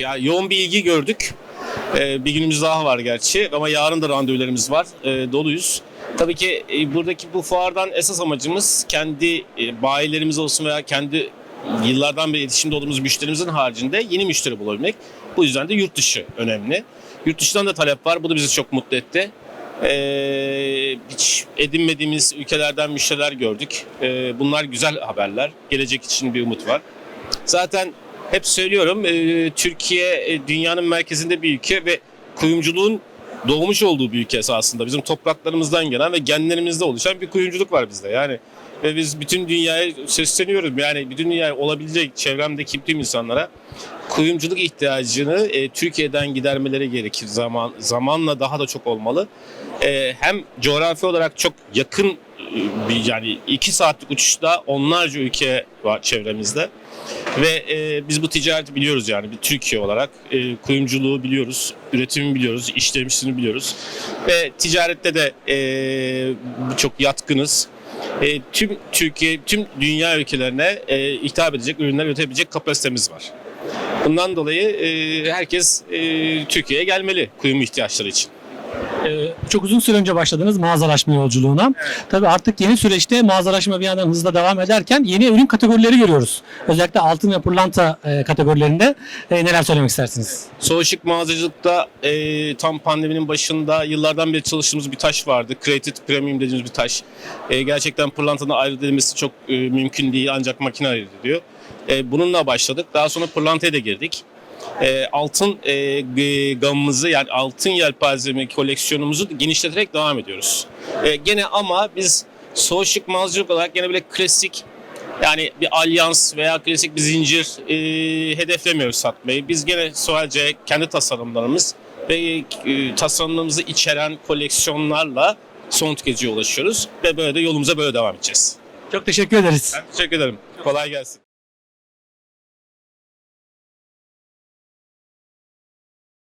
Ya yoğun bir ilgi gördük. Ee, bir günümüz daha var gerçi ama yarın da randevularımız var. Ee, doluyuz. Tabii ki e, buradaki bu fuardan esas amacımız kendi e, bayilerimiz olsun veya kendi yıllardan beri iletişimde olduğumuz müşterimizin haricinde yeni müşteri bulabilmek. Bu yüzden de yurt dışı önemli. Yurt dışından da talep var. Bu da bizi çok mutlu etti. Ee, hiç edinmediğimiz ülkelerden müşteriler gördük. Ee, bunlar güzel haberler. Gelecek için bir umut var. Zaten hep söylüyorum e, Türkiye e, dünyanın merkezinde bir ülke ve kuyumculuğun doğmuş olduğu bir ülke esasında. Bizim topraklarımızdan gelen ve genlerimizde oluşan bir kuyumculuk var bizde. Yani ve biz bütün dünyaya sesleniyoruz. Yani bütün dünyaya olabilecek çevremdeki tüm insanlara kuyumculuk ihtiyacını e, Türkiye'den gidermeleri gerekir. Zaman zamanla daha da çok olmalı. E, hem coğrafi olarak çok yakın yani iki saatlik uçuşta onlarca ülke var çevremizde. Ve e, biz bu ticareti biliyoruz yani bir Türkiye olarak e, kuyumculuğu biliyoruz, üretimi biliyoruz, işlemişini biliyoruz ve ticarette de e, çok yatkınız. E, tüm Türkiye, tüm dünya ülkelerine e, hitap edecek ürünler üretebilecek kapasitemiz var. Bundan dolayı e, herkes e, Türkiye'ye gelmeli kuyum ihtiyaçları için. Ee, çok uzun süre önce başladınız mağazalaşma yolculuğuna. Tabii artık yeni süreçte mağazalaşma bir yandan hızla devam ederken yeni ürün kategorileri görüyoruz. Özellikle altın ve pırlanta e, kategorilerinde E, neler söylemek istersiniz? Soğuşuk mağazacılıkta e, tam pandeminin başında yıllardan beri çalıştığımız bir taş vardı. Created Premium dediğimiz bir taş. E, gerçekten pırlantanın ayrı edilmesi çok e, mümkün değil ancak makine ayırt ediyor. E, bununla başladık. Daha sonra pırlantaya da girdik. E, altın e, gamımızı yani altın yelpazemi koleksiyonumuzu genişleterek devam ediyoruz. E, gene ama biz soğuşuk mağazacılık olarak gene böyle klasik yani bir alyans veya klasik bir zincir e, hedeflemiyoruz satmayı. Biz gene sadece kendi tasarımlarımız ve e, tasarımlarımızı içeren koleksiyonlarla son tüketiciye ulaşıyoruz. Ve böyle de yolumuza böyle devam edeceğiz. Çok teşekkür ederiz. Ben teşekkür ederim. Kolay gelsin.